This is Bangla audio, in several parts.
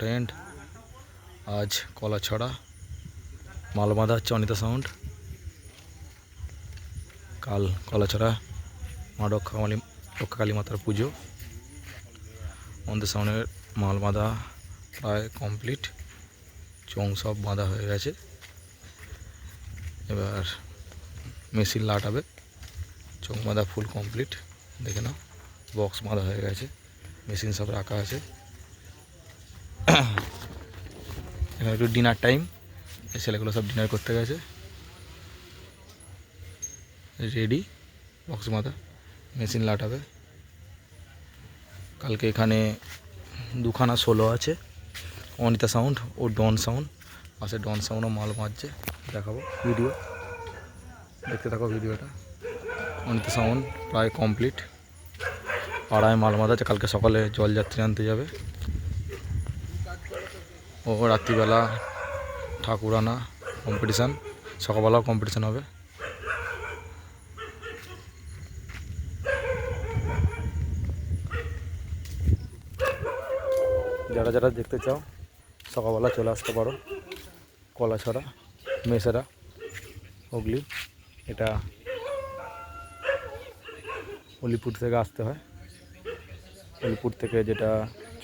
ফ্রেন্ড আজ কলাছড়া, মালবাঁধা হচ্ছে অনিতা সাউন্ড। কাল কলাছড়া, মা রক্ষাকালী রক্ষাকালী মাতার পুজো। অনিতা সাউন্ডের মাল বাঁধা প্রায় কমপ্লিট। চং সব বাঁধা হয়ে গেছে। এবার মেশিন লাটাবে। চোখ বাঁধা ফুল কমপ্লিট। দেখে নাও, বক্স বাঁধা হয়ে গেছে। মেশিন সব রাখা আছে। এখানে একটু ডিনার টাইম এই ছেলেগুলো সব ডিনার করতে গেছে। রেডি বক্স মাথা। মেশিন লাটাবে। কালকে এখানে দুখানা সোলো আছে। অনিতা সাউন্ড ও ডন সাউন্ড পাশে ডন সাউন্ডও মাল বাঁধছে। দেখাবো ভিডিও দেখতে থাকো ভিডিওটা অনিতা সাউন্ড প্রায় কমপ্লিট পাড়ায় মাল আছে কালকে সকালে জলযাত্রী আনতে যাবে। ও রাত্রিবেলা ঠাকুর আনা কম্পিটিশান সকালবেলাও কম্পিটিশান হবে। যারা যারা দেখতে চাও, সকালবেলা চলে আসতে পারো। কলাছড়া, মেসেরা, হুগলি, এটা অলিপুর থেকে আসতে হয়। অলিপুর থেকে যেটা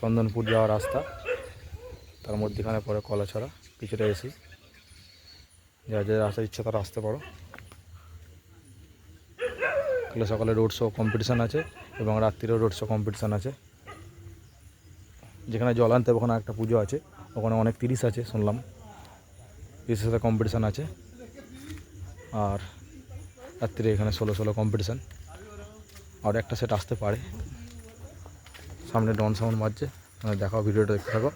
চন্দনপুর যাওয়ার রাস্তা। তার মধ্যেখানে পরে কলা কলাছড়া, কিছুটা এসি যারা যারা আসার ইচ্ছা তারা আসতে পারো। কালে সকালে রোড শো কম্পিটিশান আছে এবং রাত্রিরেও রোড শো কম্পিটিশান আছে। যেখানে জল আনতে ওখানে একটা পুজো আছে। ওখানে অনেক তিরিশ আছে, শুনলাম। তিরিশের সাথে কম্পিটিশান আছে। আর রাত্রিরে এখানে ষোলো ষোলো কম্পিটিশান আর একটা সেট আসতে পারে। সামনে ডন সাউন্ড মারছে দেখাও, ভিডিওটা দেখতে থাকো।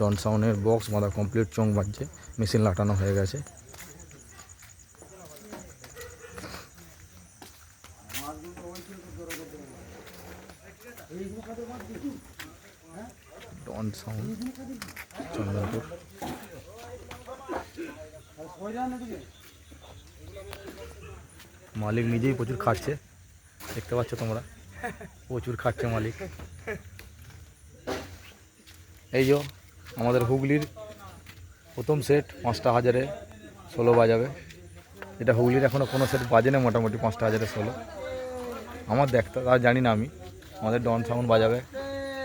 ডন সাউন্ডের বক্স বাঁধা কমপ্লিট চোং বাজছে মেশিন লাটানো হয়ে গেছে। ডন মালিক নিজেই প্রচুর খাচ্ছে। দেখতে পাচ্ছ তোমরা। প্রচুর খাচ্ছে মালিক। এই যো আমাদের হুগলির প্রথম সেট পাঁচটা হাজারে ষোলো বাজাবে। এটা হুগলির এখনও কোনো সেট বাজে না মোটামুটি, পাঁচটা হাজারে ষোলো। আমার দেখতে, আর জানি না আমি। আমাদের ডন সাউন্ড বাজাবে,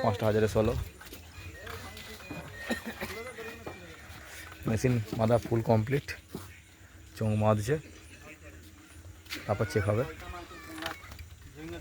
পাঁচটা হাজারে ষোলো। মেশিন বাঁধা ফুল কমপ্লিট চোখ বাঁধছে। তারপর চেক হবে।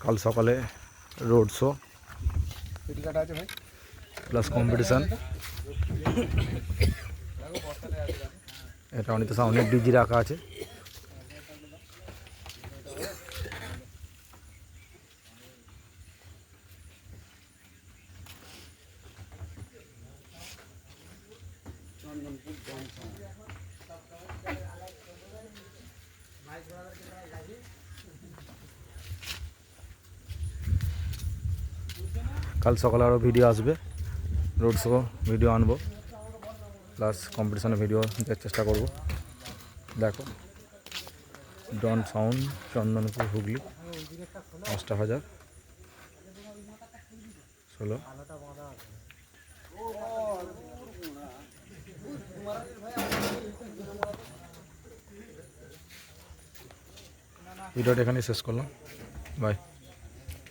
কাল সকালে রোড শো প্লাস কম্পিটিশান এটা অনেক অনেক ডিজি রাখা আছে কাল সকালে আরও ভিডিও আসবে। রোড শো ভিডিও আনব। প্লাস কম্পিটিশনের ভিডিও দেওয়ার চেষ্টা করব। দেখো। ডন সাউন্ড চন্দনপুর হুগলি পাঁচটা হাজার। ষোলো। ভিডিওটা এখানেই শেষ করলাম। বাই